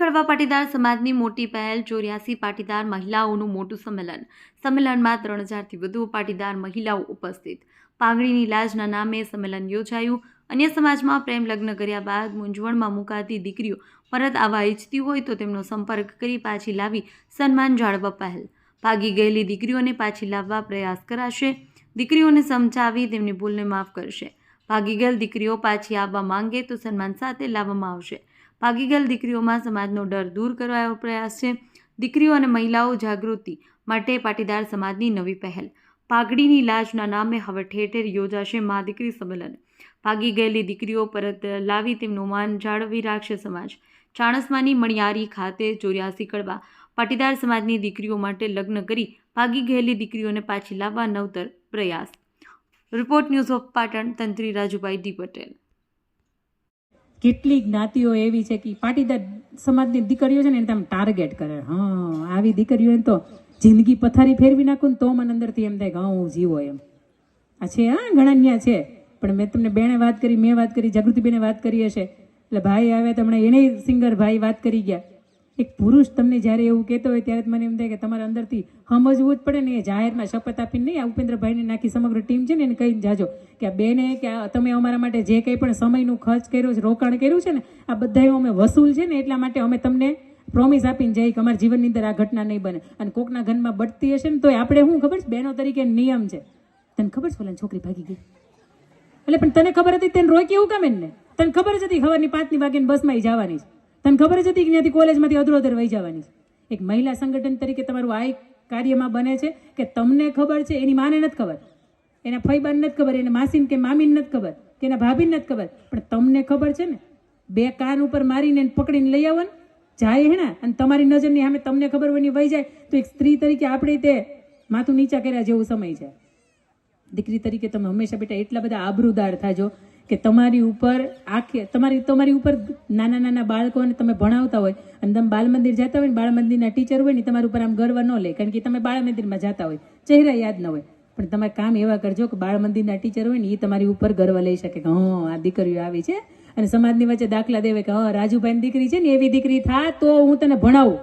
ખડવા પાટીદાર સમાજની મોટી પહેલ, ચોર્યાસી પાટીદાર મહિલાઓનું મોટું સંમેલન. સંમેલનમાં ત્રણ હજારથી વધુ પાટીદાર મહિલાઓ ઉપસ્થિત. પાઘડીની લાજના નામે સંમેલન યોજાયું. અન્ય સમાજમાં પ્રેમ લગ્ન કર્યા બાદ મૂંઝવણમાં મુકાતી દીકરીઓ પરત આવવા ઈચ્છતી હોય તો તેમનો સંપર્ક કરી પાછી લાવી સન્માન જાળવવા પહેલ. ભાગી ગયેલી દીકરીઓને પાછી લાવવા પ્રયાસ કરાશે. દીકરીઓને સમજાવી તેમની ભૂલને માફ કરશે. ભાગી ગયેલ દીકરીઓ પાછી આવવા માંગે તો સન્માન સાથે લાવવામાં આવશે. ભાગી ગયેલ દીકરીઓમાં સમાજનો ડર દૂર કરવા એવો પ્રયાસ છે. દીકરીઓ અને મહિલાઓ જાગૃતિ માટે પાટીદાર સમાજની નવી પહેલ. પાઘડીની લાજના નામે હવે ઠેર ઠેર યોજાશે મા દીકરી સંમેલન. ભાગી ગયેલી દીકરીઓ પરત લાવી તેમનું માન જાળવી રાખશે સમાજ. ચાણસમાની મણિયારી ખાતે ચોર્યાસી કડવા. પાટીદાર સમાજની દીકરીઓ માટે લગ્ન કરી ભાગી ગયેલી દીકરીઓને પાછી લાવવા નવતર પ્રયાસ. રિપોર્ટ ન્યૂઝ ઓફ પાટણ, તંત્રી રાજુભાઈ ડી પટેલ. કેટલી જ્ઞાતિઓ એવી છે કે પાટીદાર સમાજની દીકરીઓ છે ને એને તમે ટાર્ગેટ કરે. હા, આવી દીકરીઓને તો જિંદગી પથારી ફેરવી નાખું ને તો મને અંદરથી એમ થાય કે હું જીવો એમ. આ છે, હા, ઘણા ન્યા છે. પણ મેં તમને બેને વાત કરી, મેં વાત કરી, જાગૃતિબેને વાત કરી હશે. એટલે ભાઈ આવ્યા તો હમણાં એને સિંગર ભાઈ વાત કરી ગયા. એક પુરુષ તમને જ્યારે એવું કહેતો હોય ત્યારે મને એમ થાય કે તમારે અંદરથી સમજવું જ પડે ને એ જાહેરમાં શપથ આપીને નહીં, આ ઉપેન્દ્રભાઈને નાખી સમગ્ર ટીમ છે ને એને કહીને જાજો કે આ બેને કે તમે અમારા માટે જે કંઈ પણ સમયનું ખર્ચ કર્યો છે, રોકાણ કર્યું છે ને, આ બધાએ અમે વસૂલ છે ને એટલા માટે અમે તમને પ્રોમિસ આપીને જઈએ કે અમારા જીવનની અંદર આ ઘટના નહીં બને. અને કોકના ઘરમાં બટતી હશે ને તો આપણે શું ખબર છે? બહેનો તરીકે નિયમ છે. તને ખબર છે પેલા છોકરી ભાગી ગઈ? એટલે પણ તને ખબર હતી તેને રોકી એવું કામ એને તને ખબર જ હતી ખબરની પાંચની વાગે બસમાં જવાની છે. તને ખબર જ હતી કે ત્યાંથી કોલેજમાંથી અધરો અધર વહી જવાની છે? એક મહિલા સંગઠન તરીકે તમારું આ કાર્યમાં બને છે કે તમને ખબર છે, એની માને નથી ખબર. એના ફઈબાને નથી ખબર, એને માસીન કે મામીને નથી ખબર, કે એના ભાભીને નથી ખબર. પણ તમને ખબર છે ને, બે કાન ઉપર મારીને પકડીને લઈ આવો ને, જાય હે ને અને તમારી નજરની સામે તમને ખબર હોય વહી જાય, તો એક સ્ત્રી તરીકે આપણે તે માથું નીચા કર્યા જેવું સમય છે. દીકરી તરીકે તમે હંમેશા બેટા એટલા બધા આબરૂદાર થાજો કે તમારી ઉપર આખે, તમારી તમારી ઉપર નાના નાના બાળકોને તમે ભણાવતા હોય અને તમે બાળ મંદિર જતા હોય ને બાળ મંદિરના ટીચર હોય ને, તમારા ઉપર આમ ગર્વ ન લે, કારણ કે તમે બાળ મંદિરમાં જતા હોય, ચહેરા યાદ ન હોય. પણ તમે કામ એવા કરજો કે બાળ મંદિરના ટીચર હોય ને એ તમારી ઉપર ગર્વ લઈ શકે કે, હં, આ દીકરીઓ આવી છે. અને સમાજની વચ્ચે દાખલા દેવે કે, હા, રાજુભાઈની દીકરી છે ને, એવી દીકરી થા તો હું તને ભણાવું.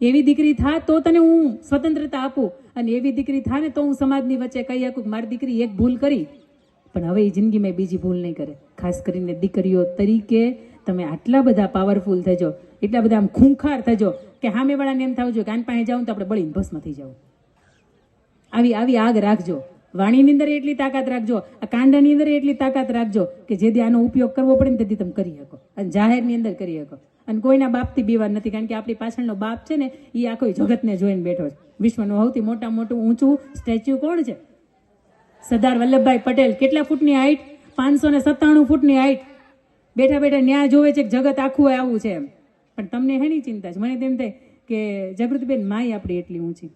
એવી દીકરી થા તો તને હું સ્વતંત્રતા આપું. અને એવી દીકરી થા ને તો હું સમાજની વચ્ચે કહી શકું મારી દીકરી એક ભૂલ કરી. પણ હવે એ જિંદગીમાં બીજી ભૂલ નહીં કરે. ખાસ કરીને દીકરીઓ તરીકે તમે આટલા બધા પાવરફુલ થજો. એટલા બધા આમ ખૂંખાર થજો કે સામેવાળાને એમ થવું જોઈએ કે આન પાસે જાઉં તો આપણે બળીને ભસ્મ થઈ જવું આવી આવી આગ રાખજો. વાણીની અંદર એટલી તાકાત રાખજો. આ કાંડાની અંદર એટલી તાકાત રાખજો કે જેથી આનો ઉપયોગ કરવો પડે ને તેથી તમે કરી શકો. અને જાહેરની અંદર કરી શકો. અને કોઈના બાપથી બીવાર નથી, કારણ કે આપણી પાછળનો બાપ છે ને એ આખો જગતને જોઈને બેઠો છે. વિશ્વનું સૌથી મોટા મોટું ઊંચું સ્ટેચ્યુ કોણ છે? સરદાર વલ્લભભાઈ પટેલ કેટલા ફૂટની હાઈટ પાંચસો ને સત્તાણું ફૂટની હાઈટ બેઠા બેઠા ન્યાય જોવે છે કે જગત આખું આવું છે પણ તમને હેની ચિંતા છે? મને તેમ થાય કે જાગૃતિબેન માય આપણી એટલી ઊંચી.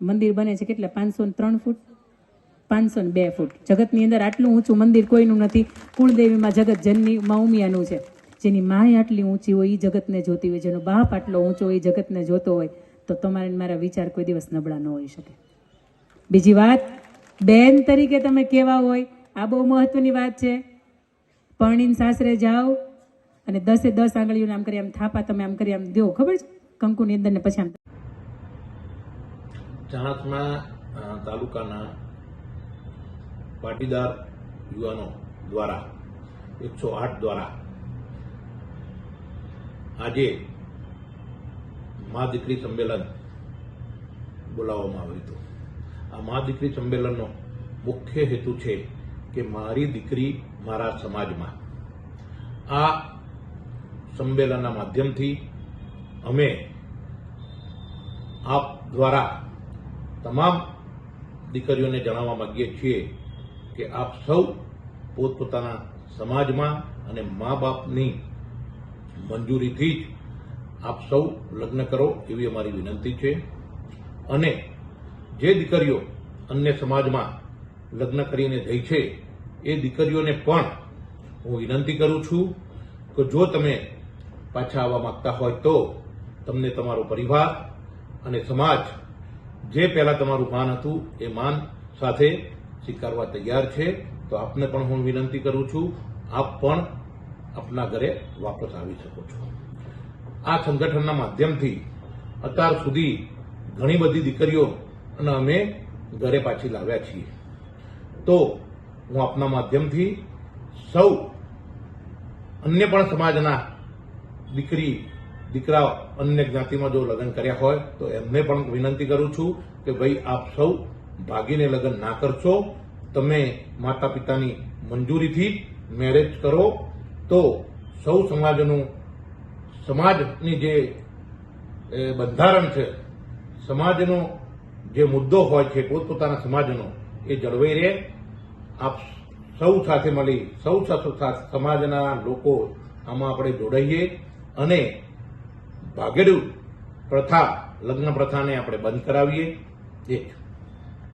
મંદિર બને છે કેટલા? પાંચસો ને ત્રણ ફૂટ? પાંચસો ને બે ફૂટ. જગતની અંદર આટલું ઊંચું મંદિર કોઈનું નથી. કુળદેવીમાં જગત જનની ઉમિયાનું છે. જેની માય આટલી ઊંચી હોય એ જગતને જોતી હોય. જેનો બાપ આટલો ઊંચો હોય એ જગતને જોતો હોય. તો તમારે મારા વિચાર કોઈ દિવસ નબળા ન હોઈ શકે. બીજી વાત બેન તરીકે તમે કેવા હોય, આ બહુ મહત્વની વાત છે. પરણીને સાસરે જાઓ અને દસે દસ આંગળીઓને આમ કરી આમ થાપા તમે આમ કરી આમ દો, ખબર છે? કંકુની અંદર ને પછી આમ ચાણસમા તાલુકાના પાટીદાર યુવાનો દ્વારા, એકસો આઠ દ્વારા આજે મા દીકરી સંમેલન બોલાવવામાં આવ્યું હતું. આ મા દીકરી સંમેલનનો મુખ્ય હેતુ છે કે મારી દીકરી મારા સમાજમાં. આ સંમેલનના માધ્યમથી અમે આપ દ્વારા તમામ દીકરીઓને જણાવવા માગીએ છીએ કે આપ સૌ પોતપોતાના સમાજમાં અને મા બાપની મંજૂરીથી જ આપ સૌ લગ્ન કરો એવી અમારી વિનંતી છે. અને જે દીકરીઓ અન્ય સમાજમાં લગ્ન કરીને થઈ છે, એ દીકરીઓને પણ હું વિનંતી કરું છું કે જો તમે પાછા આવવા માંગતા હોય તો તમને તમારો પરિવાર અને સમાજ જે પહેલા તમારું માન હતું એ માન સાથે સ્વીકારવા તૈયાર છે. તો આપને પણ હું વિનંતી કરું છું, આપ પણ આપના ઘરે વાપસ આવી શકો છો. આ સંગઠનના માધ્યમથી અત્યાર સુધી ઘણી બધી દીકરીઓ અને અમે ઘરે પાછી લાવ્યા છીએ. તો હું આપના માધ્યમથી સૌ અન્ય પણ સમાજના દીકરી દીકરા અન્ય જ્ઞાતિમાં જો લગ્ન કર્યા હોય, તો એમને પણ વિનંતી કરું છું કે ભાઈ, આપ સૌ ભાગીને લગ્ન ના કરશો. તમે માતા પિતાની મંજૂરીથી મેરેજ કરો. તો સૌ સમાજનું, સમાજની જે બંધારણ છે, સમાજનો જે મુદ્દો હોય છે પોતપોતાના સમાજનો, એ જળવાઈ રહે. આપ સૌ સાથે મળી, સૌ સમાજના લોકો આમાં આપણે જોડાઈએ અને ભાગેડુ પ્રથા, લગ્ન પ્રથાને આપણે બંધ કરાવીએ. એ જ